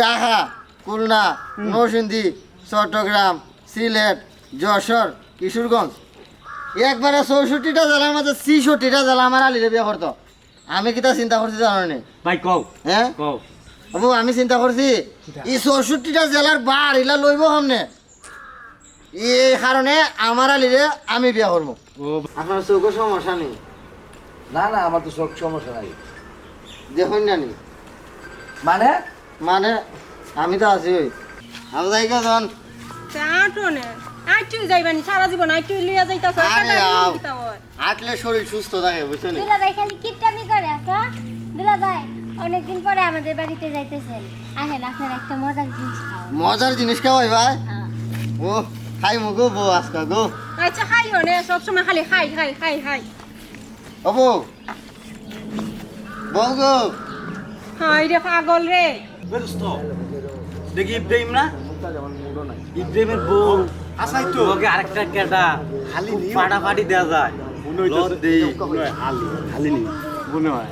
ঢাকা খুলনা নরসিংদী চট্টগ্রাম সিলেট যশোর কিশোরগঞ্জ। একবারে চৌষট্টিটা জেলার মাঝে ছিষট্টিটা জেলা আমার আলিরে বিয়ে করতো। আমি কিতা চিন্তা করছি জানো নি? ভাই কও। হ্যাঁ কও। বাবু আমি চিন্তা করছি এই চৌষট্টিটা জেলার বার এলা লইব সামনে? এই কারণে আমার আলিরে আমি বিয়া করব ও আপনার চৌকো সমস্যা নেই না না আমার তো সব সমস্যা নাই। দেখুন না নি মানে? মানে আমি তো আছি। ওই আমি যাই জন আটনে যাইবানি সারা জীবন লিয়া শরীর সুস্থ থাকে দুলা ভাই খালি কিপটামি করে আসা দুলা ভাই অনেকদিন পরে আমাদের বাড়িতে যাইতেছেন। আসেন আপনার একটা মজার জিনিস মজার জিনিস খাওয়াই ভাই? হ্যাঁ। ও খাই মুগো বউ আজকা গো। আচ্ছা খাই হনে সব সময় খালি খাই খাই খাই খাই। বউ বউ গো। হাই রে পাগল রে। বেরোস্ত দেখি ইব্রাহিম না? ইব্রাহিমের বউ। আসাই তো। ওকে আরেকটা কেটা খালি ফাটাফাটি দেওয়া যায়। লজ দেই। খালি। নি মনে হয়।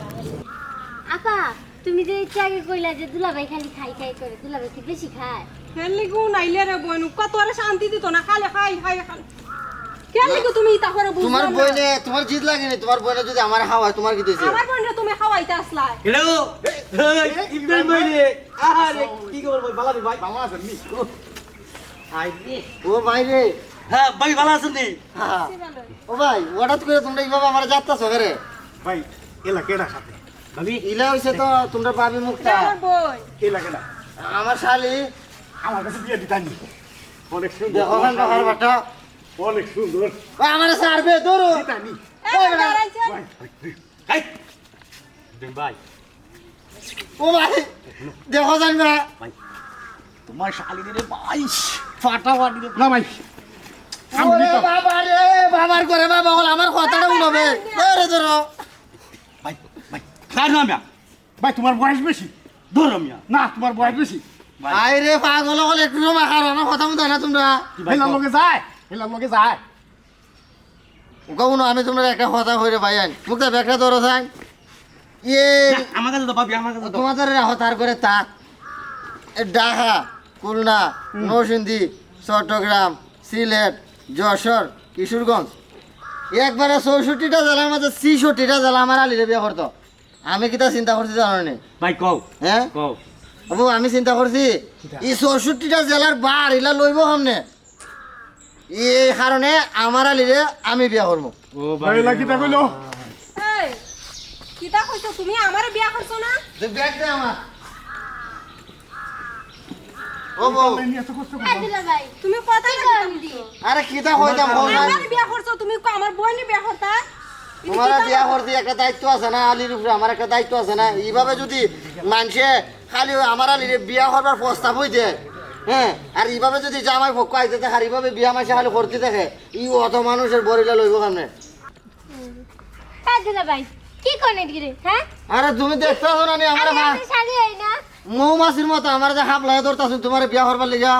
আপা তুমি যে একটু আগে কইলা যে দুলা খালি খাই খাই করে দুলা ভাই কি বেশি খায়? হেলি গু নাইলে রে বইনু কত আরে শান্তি দিত না খালে খাই খাই খাই। কেন লিগো তুমি করে বুঝলাম তোমার বইনে তোমার জিত লাগেনি তোমার বইনে যদি আমার হাওয়ায় তোমার কি দিয়েছে? আমার বোন তুমি খাওয়াইতে আসলা। হ্যালো? ইব্রাহিম ভাই। রে আরে কি খবর ভাই ভালো ভাই? ভালো আছেন নি ও। ভাই রে। হ্যাঁ ভাই ভালো আছেন নি? হ্যাঁ। ও ভাই হঠাৎ করে তোমরা এইভাবে আমার যাত্রা করে ভাই এলা কেডা সাথে? ভাবি? ইলা হইছে তো তোমরা পাবি মুক্তা আমার বই। এলা কেডা? আমার শালি। আমার কাছে বিয়ে দিতানি। অনেক সুন্দর। দেখো বাহার বাটা অনেক সুন্দর। ও আমার সারবে ধরো। ভাই ও ভাই দেখো জানবা তোমার শালি ভাই। ফাটাফাটি রে না ভাই বাবা রে বাবার করে বাবা বল আমার কথাটা উনবে ধরে ধরো। ভাই ভাই। খাই না মিয়া। ভাই তোমার বয়স বেশি। ধরো মিয়া। না তোমার বয়স বেশি। আই রে পাগল হলে একটু সময় খারো আমার কথা মতো না তোমরা। লগে যায়। হেলার লগে যায়। কখনো আমি তোমরা একটা কথা হইরে ভাই আইন। মুক্তা ব্যাগটা ধরো ইয়ে। আমার কাছে তো ভাবি আমার কাছে তোমাদের রাখো তার করে তা। এ ঢাকা খুলনা নরসিংদী চট্টগ্রাম সিলেট যশোর কিশোরগঞ্জ। একবারে চৌষট্টিটা জেলার মাঝে ছিষট্টিটা জেলা আমার আলিরে বিয়ে করতো। আমি কিতা চিন্তা করছি জানো নি? ভাই কও। হ্যাঁ? কও। আমি চিন্তা করছি এই চৌষট্টিটা জেলার বার এলা লইব সামনে। এই কারণে আমার আলিরে আমি বিয়া করব। ও ভাই এলা কিতা কইলো? এই কিতা কইছো তুমি? আমারে বিয়া করছ না? ব্যাগ দে আমার। ও বউ। নিয়ে এত কষ্ট দুলা ভাই তুমি কথা কি আরে কিতা হইতাম বউ আমারে বিয়া করছ তুমি কো আমার বোনে বিয়া করতা? তোমার বিয়া করতে একটা দায়িত্ব আছে না আলির উপরে? আমার একটা দায়িত্ব আছে না? এইভাবে যদি মানুষে খালি আমার আলির বিয়া করবার প্রস্তাব হইতে হ্যাঁ আর এইভাবে যদি জামাই ভোগ আইতে থাকে আর এইভাবে বিয়া মাসে খালি করতে থাকে ই অত মানুষের লইব কেমনে? ভাই কি হ্যাঁ? আরে তুমি দেখতে না নি আমার না। মৌমাছির মতো আমার যে হাফ লাগে ধরতাছ তোমার বিয়া করবার লিগা।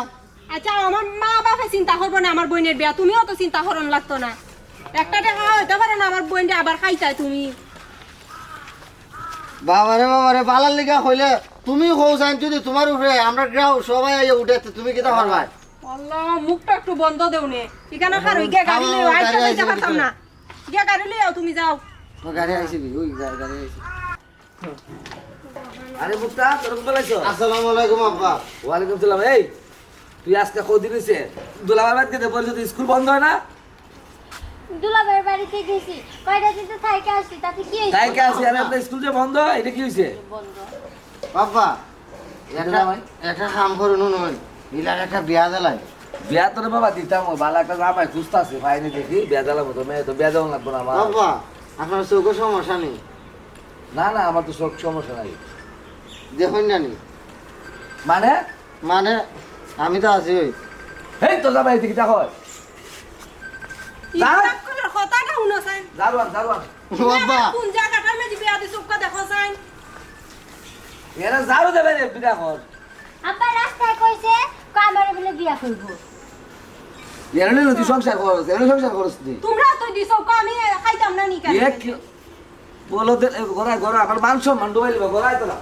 আচ্ছা আমার মা বাপে চিন্তা করব না আমার বোনের বিয়া তুমিও তো চিন্তা করন লাগতো না। একটা টাকা হইতে পারে না আমার বোনটা আবার খাইতাই তুমি। বাবারে বাবারে বালার লিগা হইলে তুমি হৌ জান যদি তোমার উপরে আমরা গ্রাও সবাই আইয়া উঠে তুমি কি কিতা করবা আল্লাহ মুখটা একটু বন্ধ দেও নে এখানে খারো গিয়ে গাড়ি লইও আইতে যাইতে পারতাম না। গিয়ে গাড়ি লইও তুমি যাও। ও গাড়ি আইছি কি? ওই গাড়ি আইছি। আরে মুক্তা তোর বলাইছ আসসালামু আলাইকুম আব্বা। ওয়ালাইকুম সালাম। এই তুই আজকে কদিন হয়েছে দুলাবার বাড়িতে দে তুই স্কুল বন্ধ হয় না? দুলা ভাইয়ের বাড়িতে গেছি। কয়টা দিন তো থাইকে আসছি তাতে কি হয়েছে তাই কে আছি আরে আপনার স্কুল যে বন্ধ এটা কি হয়েছে বাবা একটা কাম করুন নয় ইলার একটা বিয়া দিলাই বিয়া তোর বাবা দিতাম ভালো একটা জামাই খুঁজতে আছে পাইনি দেখি বিয়া তো মেয়ে তো বিয়া দেওয়া লাগবো না আমার। বাবা আপনার চোখের সমস্যা নেই? না না আমার তো সব সমস্যা নাই। দেখুন না নি। মানে? মানে আমি তো আছি ওই। এই তো জামাই দেখি। দেখো কথাটা শুনো সাইন। জারুয়ান জারুয়ান বাবা। কোন জায়গাটার বিয়া দিছো দেখো সাইন। এরা জারু দেবে রে বিয়া কর আব্বা রাস্তায় কইছে কো আমারে বলে বিয়া করব। এরা নিয়ে তুই সংসার কর এরা সংসার করস তুই তোমরা তো দিছো কো আমি খাইতাম না নি কেন? এক বলতে বলো দে গড়ায় গড়া এখন মান সম্মান ডুবাই তো না